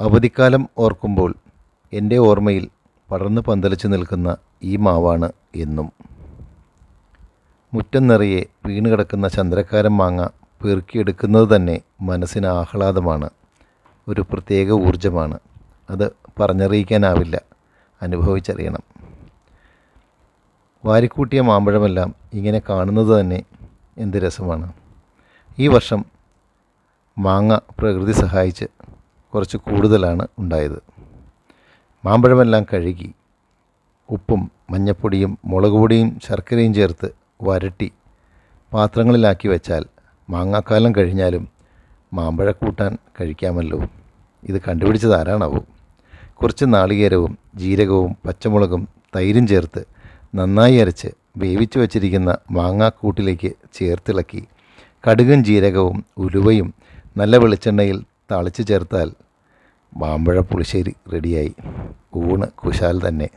അവധിക്കാലം ഓർക്കുമ്പോൾ എന്റെ ഓർമ്മയിൽ പടർന്ന് പന്തലിച്ച് നിൽക്കുന്ന ഈ മാവാണ് എന്നും. മുറ്റം നിറയെ വീണുകിടക്കുന്ന ചന്ദ്രക്കാരൻ മാങ്ങ പെറുക്കിയെടുക്കുന്നത് തന്നെ മനസ്സിന് ആഹ്ലാദമാണ്. ഒരു പ്രത്യേക ഊർജമാണ് അത് പറഞ്ഞറിയിക്കാനാവില്ല. അനുഭവിച്ചറിയണം. വാരിക്കൂട്ടിയ മാമ്പഴമെല്ലാം ഇങ്ങനെ കാണുന്നത് തന്നെ എന്ത് രസമാണ്. ഈ വർഷം മാങ്ങ പ്രകൃതി സഹായിച്ച് കുറച്ച് കൂടുതലാണ് ഉണ്ടായത്. മാമ്പഴമെല്ലാം കഴുകി ഉപ്പും മഞ്ഞപ്പൊടിയും മുളക് പൊടിയും ശർക്കരയും ചേർത്ത് വരട്ടി പാത്രങ്ങളിലാക്കി വെച്ചാൽ മാങ്ങാക്കാലം കഴിഞ്ഞാലും മാമ്പഴ കൂട്ടാൻ കഴിക്കാമല്ലോ. ഇത് കണ്ടുപിടിച്ചത് ആരാണാവോ? കുറച്ച് നാളികേരവും ജീരകവും പച്ചമുളകും തൈരും ചേർത്ത് നന്നായി അരച്ച് വേവിച്ച് വച്ചിരിക്കുന്ന മാങ്ങാക്കൂട്ടിലേക്ക് ചേർത്തിളക്കി കടുകും ജീരകവും ഉലുവയും നല്ല വെളിച്ചെണ്ണയിൽ തളിച്ചു ചേർത്താൽ മാമ്പഴ പുളിശ്ശേരി റെഡിയായി ഊണ് കുശാൽ തന്നെ.